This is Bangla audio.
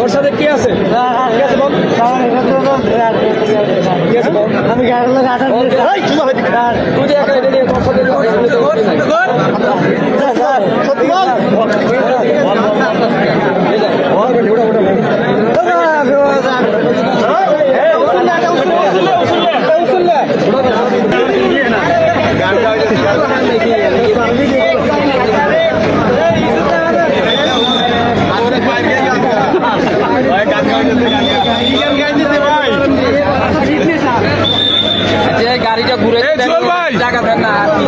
ওর সাথে আমি সত্যি যে গাড়িটা ঘুরে জায়গা দেন না আর কি।